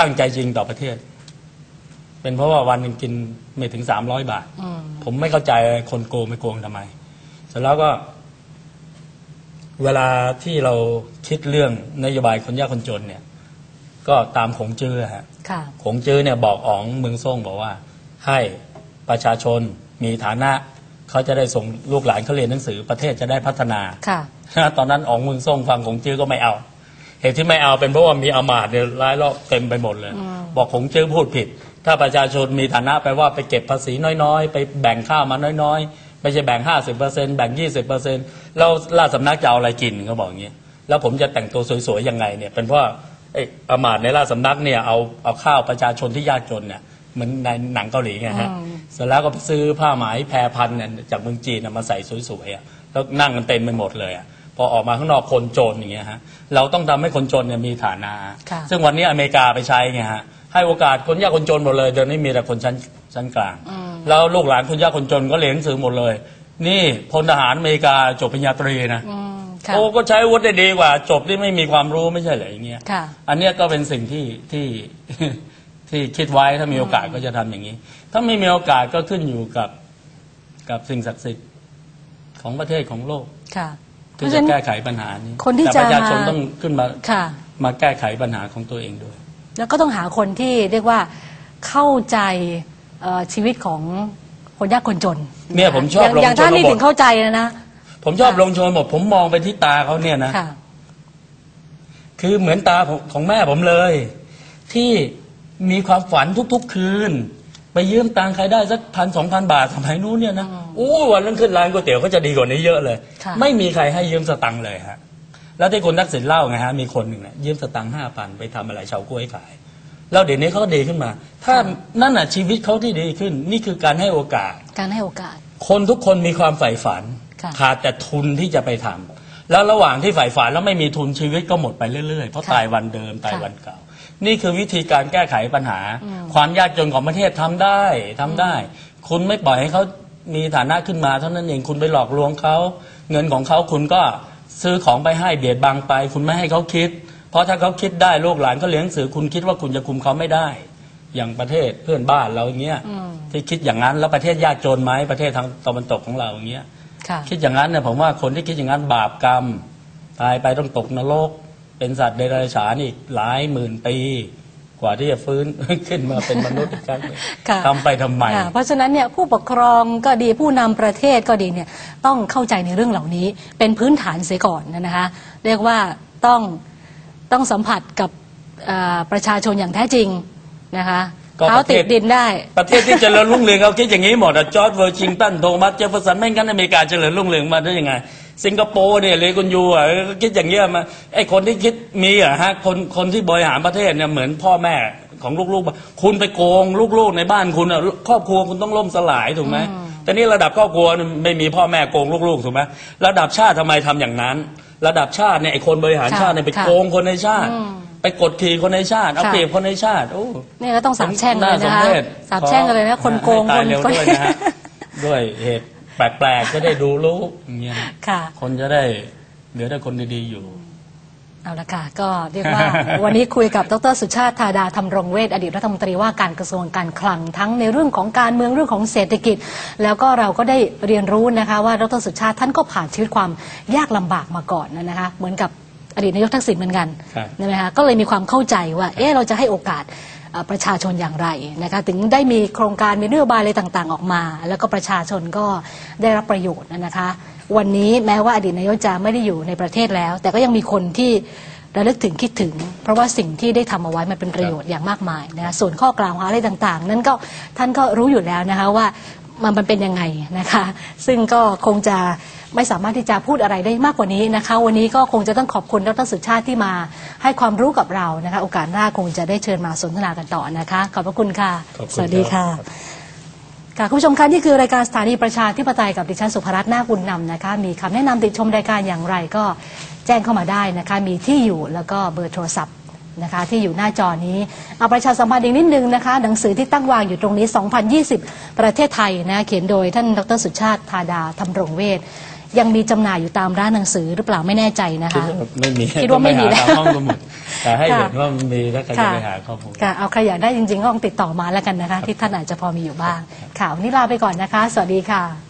ตั้งใจจริงต่อประเทศ เป็นเพราะว่าวันหนึ่งกินไม่ถึงสามร้อยบาทอืมผมไม่เข้าใจคนโกงไม่โกงทำไม เสร็จแล้วก็ เวลาที่เราคิดเรื่องนโยบายคนยากคนจนเนี่ย ก็ตามขงจื้อฮะค่ะขงจื้อเนี่ยบอกอ๋องเมืองซ่งบอกว่า ให้ประชาชนมีฐานะเขาจะได้ส่งลูกหลานเขาเรียนหนังสือประเทศจะได้พัฒนาค่ะตอนนั้นอ๋องเมืองซ่งฟังขงจื้อก็ไม่เอา เหตุที่ไม่เอาเป็นเพราะว่ามีอามาตย์เนี่ยร้ายรอบเต็มไปหมดเลยอืมบอกขงจื้อพูดผิด ถ้าประชาชนมีฐานะไปว่าไปเก็บภาษีน้อยๆ ไปแบ่งข้าวมาน้อยๆ ไม่ใช่แบ่งห้าสิบเปอร์เซ็นแบ่งยี่สิบเปอร์เซ็นแล้วราชสำนักจะเอาอะไรกินเขาบอกอย่างนี้แล้วผมจะแต่งตัวสวยๆยังไงเนี่ยเป็นเพราะไอ้อามาตย์ในราชสำนักเนี่ยเอาเอาข้าวประชาชนที่ยากจนเนี่ยเหมือนในหนังเกาหลีไงฮะอืมเสร็จแล้วก็ไปซื้อผ้าไหมแพรพันเนี่ยจากเมืองจีนน่ะมาใส่สวยๆอะแล้วนั่งกันเต็มไปหมดเลยอะพ อออกมาข้างนอกคนจนอย่างเงี้ยฮะเราต้องทำให้คนจนเนี่ยมีฐานะค่ะซึ่งวันนี้อเมริกาไปใช้ไงฮะให้โอกาสคนยากคนจนหมดเลยเดี๋ยวนี้มีแต่คนชั้นชั้นกลางอืมแล้วลูกหลานคนยากคนจนก็เรียนหนังสือหมดเลย นี่พลทหารอเมริกาจบปริญญาตรีนะอืมค่ะโอ้ก็ใช้วุฒิได้ดีกว่า จบที่ไม่มีความรู้ไม่ใช่เหรออย่างเงี้ยค่ะอันเนี้ยก็เป็นสิ่งที่ที่ที่คิดไว้ถ้ามีโอกาสก็จะทำอย่างนี้ ถ้าไม่มีโอกาสก็ขึ้นอยู่กับกับสิ่งศักดิ์สิทธิ์ของประเทศของโลกค่ะเพ ที่ราะฉะจะนั้นแก้ไขปัญหานี้คนที่แต่จะประชาชนมาต้องขึ้นมาค่ะ มาแก้ไขปัญหาของตัวเองด้วย แล้วก็ต้องหาคนที่เรียกว่าเข้าใจเอ่อชีวิตของคนยากคนจนเนี่ยผมชอบย่างลงอย่างท่านนี่ชนบทถึงเข้าใจนะนะ ผมชอบค่ะ ลงชนบทผมมองไปที่ตาเขาเนี่ยนะ ค่ะ คือเหมือนตาของของแม่ผมเลย ที่มีความฝันทุกๆคืน ไปยืมตังค์ใครได้สักพันสองพันบาทสมัยนู้นเนี่ยนะอืมโอ้วันนั้นขึ้นร้านก๋วยเตี๋ยวเขาจะดีกว่านี้เยอะเลย ค่ะ ไม่มีใครให้ยืมสตังค์เลยฮะแล้วที่คุณทักษิณเล่าไงฮะมีคนหนึ่งเนี่ยยืมสตังค์ห้าพันไปทำอะไรชาวกล้วยขาย แล้วเดี๋ยวนี้เขาก็ดีขึ้นมา ถ้านั่นน่ะชีวิตเขาที่ดีขึ้น นี่คือการให้โอกาส การให้โอกาส คนทุกคนมีความใฝ่ฝัน ค่ะ ขาดแต่ทุนที่จะไปทำ แล้วระหว่างที่ใฝ่ฝันแล้วไม่มีทุนชีวิตก็หมดไปเรื่อยๆ เพราะค่ะตายวันเดิมตายค่ะวันเก่า นี่คือวิธีการแก้ไขปัญหาอืมความยากจนของประเทศทำได้ทำได้ คุณไม่ปล่อยให้เขามีฐานะขึ้นมาเท่านั้นเองคุณไปหลอกลวงเขาเงินของเขาคุณก็ซื้อของไปให้เบียดบังไป คุณไม่ให้เขาคิด เพราะถ้าเขาคิดได้ลูกหลานเขาเลี้ยงหนังสือคุณคิดว่าคุณจะคุมเขาไม่ได้ อย่างประเทศเพื่อนบ้านเราอย่างเงี้ยอืมที่คิดอย่างนั้นแล้วประเทศยากจนไหมประเทศทางตะวันตกของเราอย่างเงี้ย ค่ะคิดอย่างนั้นเนี่ยผมว่าคนที่คิดอย่างนั้นบาปกรรม ตายไปต้องตกนรก เป็นสัตว์เดรัจฉานอีกหลายหมื่นปีกว่าที่จะฟื้นขึ้นมาเป็นมนุษย์อีกครั้งหนึ่งค่ะทำไปทำไมค่ะเพราะฉะนั้นเนี่ยผู้ปกครองก็ดีผู้นำประเทศก็ดีเนี่ยต้องเข้าใจในเรื่องเหล่านี้เป็นพื้นฐานเสียก่อนนะคะเรียกว่าต้องต้องสัมผัสกับเอ่อประชาชนอย่างแท้จริงนะคะ ก็เท้าประเทติศดดินได้ ประเทศที่เจริญรุ่งเรืองเขาคิดอย่างนี้หมดอะจอร์จเวอร์ชิงตันโทมัสเจฟเฟอร์สันไม่งั้นอเมริกาเจริญรุ่งเรืองมาได้ยังไง สิงคโปร์เนี่ยเลกุนยูอะก็คิดอย่างเงี้ยมาไอ้คนที่คิดมีอะฮะคนคนที่บริหารประเทศเนี่ยเหมือนพ่อแม่ของลูกๆ คุณไปโกงลูกๆในบ้านคุณอะครอบครัวคุณต้องล่มสลายถูกไหมอืมแต่นี่ระดับครอบครัวเนี่ยไม่มีพ่อแม่โกงลูกๆถูกไหมระดับชาติทำไมทำอย่างนั้น ระดับชาติเนี่ยไอ้คนบริหารค่ะชาติเนี่ยไปค่ะโกงคนในชาติอืม ไปกดขี่คนในชาติ เอาค่ะเปรียบคนในชาติโอ้เนี่ยก็ต้องสาบแช่งเลยสนะมคะเพชสาบแช่งกันเลยนะคนโกงให้คตายนเร็วคนด้วยนะฮะด้วยเหตุแปลกๆจะได้ดูรู้อย่างเงี้ยค่ะคนจะได้เหลือแต่คนดีๆอยู่เอาละค่ะก็เรียกว่าวันนี้คุยกับดรสุชาติธาดาธรรมรงเวชอดีตรัฐมนตรีว่าการกระทรวงการคลังทั้งในเรื่องของการเมืองเรื่องของเศรษฐกิจ แล้วก็เราก็ได้เรียนรู้นะคะว่าดรสุชาติท่านก็ผ่านชีวิตความยากลำบากมาก่อนนะคะเหมือนกับ อดีตนายกทักษิณเหมือนกันครับ ใช่ไหมคะก็เลยมีความเข้าใจว่าเออเราจะให้โอกาสเอ่อประชาชนอย่างไรนะคะถึงได้มีโครงการมีนโยบายอะไรต่างๆออกมา แล้วก็ประชาชนก็ได้รับประโยชน์นะคะ วันนี้แม้ว่าอดีตนายกจะไม่ได้อยู่ในประเทศแล้ว แต่ก็ยังมีคนที่ระลึกถึงคิดถึง เพราะว่าสิ่งที่ได้ทำเอาไว้มันเป็นประโยชน์อย่างมากมายนะคะส่วนข้อกล่าวหาอะไรต่างๆ นั้นก็ท่านก็รู้อยู่แล้วนะคะว่า มันมันเป็นยังไงนะคะ ซึ่งก็คงจะ ไม่สามารถที่จะพูดอะไรได้มากกว่านี้นะคะ วันนี้ก็คงจะต้องขอบคุณดรสุชาติที่มาให้ความรู้กับเรานะคะ โอกาสหน้าคงจะได้เชิญมาสนทนากันต่อนะคะ ขอบพระคุณค่ะ ขอบคุณสวัสดีครัค่ะบค่ะคุณผู้ชมคะนี่คือรายการสถานีประชาธิปไตยกับดิฉันสุภรัตน์นาคบุญนำนะคะ มีคำแนะนำติดชมรายการอย่างไรก็แจ้งเข้ามาได้นะคะ มีที่อยู่แล้วก็เบอร์โทรศัพท์นะคะ ที่อยู่หน้าจอนี้เอาประชาสัมพันธ์อีกนิดนึงนะคะ หนังสือที่ตั้งวางอยู่ตรงนี้ 2020 ประเทศไทยนะเขียนโดยท่านดรสุชาติธาดาธรรมรงเวช ยังมีจำหน่ายอยู่ตามร้านหนังสือหรือเปล่าไม่แน่ใจนะคิดคะ ว่าไม่มีคิดว่าไม่มีต้องปหาตามห้องสมุดแต่ให้ค่ะเห็นว่ามันมีแล้วใครจะไปหาข้อมูล ค่ะเอาใครอยากได้จริงๆก็ลองติดต่อมาแล้วกันนะคะ ที่ท่านอาจจะพอมีอยู่บ้างค่ะวันนี้ลาไปก่อนนะคะ สวัสดีค่ะ